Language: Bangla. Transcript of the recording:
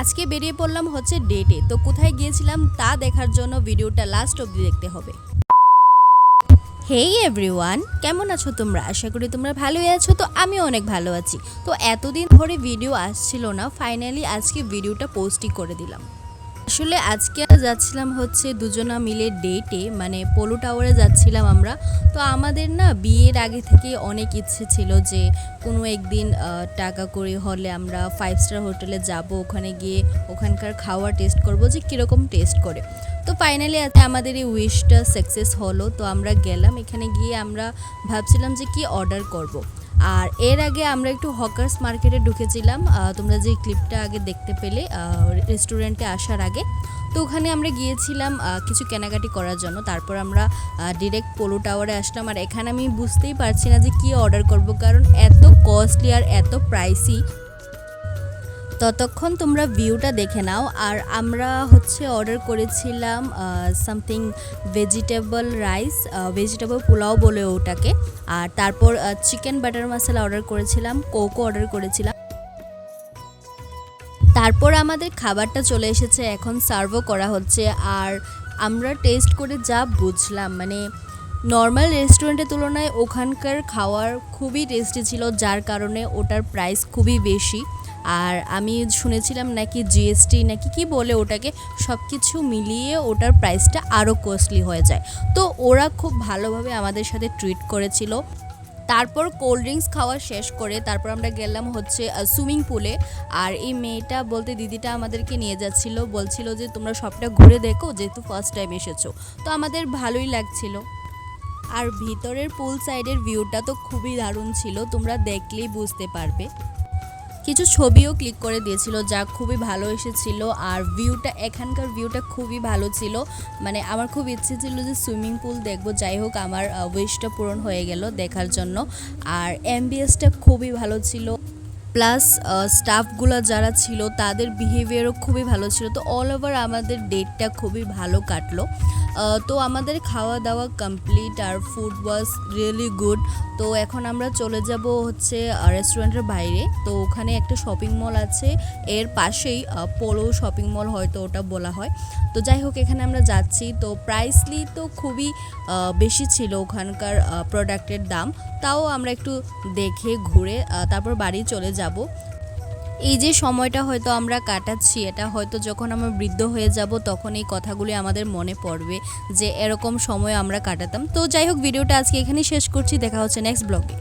আজকে বেরিয়ে পড়লাম হচ্ছে ডেটে তো কোথায় গিয়েছিলাম তা দেখার জন্য ভিডিওটা লাস্ট অবধি দেখতে হবে। হেই এভরিওয়ান কেমন আছো তোমরা? আশা করি তোমরা ভালোই আছো, তো আমি অনেক ভালো আছি। তো এতদিন ধরে ভিডিও আসছিল না ফাইনালি আজকে ভিডিওটা পোস্টই করে দিলাম। আসলে আজকে যাচ্ছিলাম হচ্ছে দুজনা মিলে ডেটে মানে পোলো টাওয়ারে যাচ্ছিলাম আমরা। তো আমাদের না বিয়ের আগে থেকে অনেক ইচ্ছে ছিল যে কোনো একদিন টাকা করে হলে আমরা ফাইভ স্টার হোটেলে যাব, ওখানে গিয়ে ওখানকার খাওয়া টেস্ট করব যে কীরকম টেস্ট করে। তো ফাইনালি আমাদের এই উইশটা সাকসেস হলো, তো আমরা গেলাম। এখানে গিয়ে আমরা ভাবছিলাম যে কি অর্ডার করব। আর এর আগে আমরা একটু হকার্স মার্কেটে ঢুকেছিলাম তোমরা যে ক্লিপটা আগে দেখতে পেলে রেস্টুরেন্টে আসার আগে। তো ওখানে আমরা গিয়েছিলাম কিছু কেনাকাটি করার জন্য। তারপর আমরা ডিরেক্ট পোলো টাওয়ারে আসলাম। আর এখানে আমি বুঝতেই পারছি না যে কী অর্ডার করব, কারণ এত কস্টলি আর এত প্রাইসি ততক্ষণ তোমরা ভিউটা দেখে নাও। আর আমরা হচ্ছে অর্ডার করেছিলাম something vegetable rice vegetable pulao বলে ওটাকে। আর তারপর চিকেন বাটার মশলা অর্ডার করেছিলাম কোকো অর্ডার করেছিলাম। তারপর আমাদের খাবারটা চলে এসেছে, এখন সার্ভও করা হচ্ছে। আর আমরা টেস্ট করে যা বুঝলাম মানে নর্মাল রেস্টুরেন্টের তুলনায় ওখানকার খাওয়ার খুবই টেস্টি ছিল, যার কারণে ওটার প্রাইস খুবই বেশি। আর আমি শুনেছিলাম নাকি জিএসটি নাকি কি বলে ওটাকে সব কিছু মিলিয়ে ওটার প্রাইসটা আরও কস্টলি হয়ে যায়। তো ওরা খুব ভালোভাবে আমাদের সাথে ট্রিট করেছিল। তারপর কোল্ড ড্রিঙ্কস খাওয়া শেষ করে তারপর আমরা গেলাম হচ্ছে সুইমিং পুলে আর এই মেয়েটা বলতে দিদিটা আমাদেরকে নিয়ে যাচ্ছিল, বলছিল যে, তোমরা সবটা ঘুরে দেখো, যেহেতু ফার্স্ট টাইম এসেছ। তো আমাদের ভালোই লাগছিল। আর ভিতরের পুল সাইডের ভিউটা তো খুবই দারুণ ছিল, তোমরা দেখলেই বুঝতে পারবে। কিছু ছবিও ক্লিক করে দিয়েছিল যা খুবই ভালো এসেছিল আর ভিউটা এখানকার ভিউটা খুবই ভালো ছিল। মানে আমার খুব ইচ্ছে ছিল যে সুইমিং পুল দেখব। যাই হোক, আমার উইশটা পূরণ হয়ে গেল দেখার জন্য। আর এমবিএসটা খুবই ভালো ছিল। প্লাস স্টাফগুলো যারা ছিল, তাদের বিহেভিয়ারও খুবই ভালো ছিল। তো অল ওভার আমাদের ডেটটা খুবই ভালো কাটলো। তো আমাদের খাওয়া দাওয়া কমপ্লিট আর ফুড ওয়াজ রিয়েলি গুড তো এখন আমরা চলে যাব হচ্ছে রেস্টুরেন্টের বাইরে। তো ওখানে একটা শপিং মল আছে। এর পাশেই পোলো শপিং মল হয়তো ওটা বলা হয়। তো যাই হোক, এখানে আমরা যাচ্ছি। তো প্রাইসলি তো খুবই বেশি ছিল ওখানকার প্রোডাক্টের দাম। তাও আমরা একটু দেখে, ঘুরে তারপর বাড়ি চলে যাব। এই যে সময়টা হয়তো আমরা কাটাচ্ছি, এটা হয়তো যখন আমরা বৃদ্ধ হয়ে যাব তখন এই কথাগুলি আমাদের মনে পড়বে যে এরকম সময় আমরা কাটাতাম। তো যাই হোক, ভিডিওটা আজকে এখানেই শেষ করছি। দেখা হচ্ছে নেক্সট ব্লগে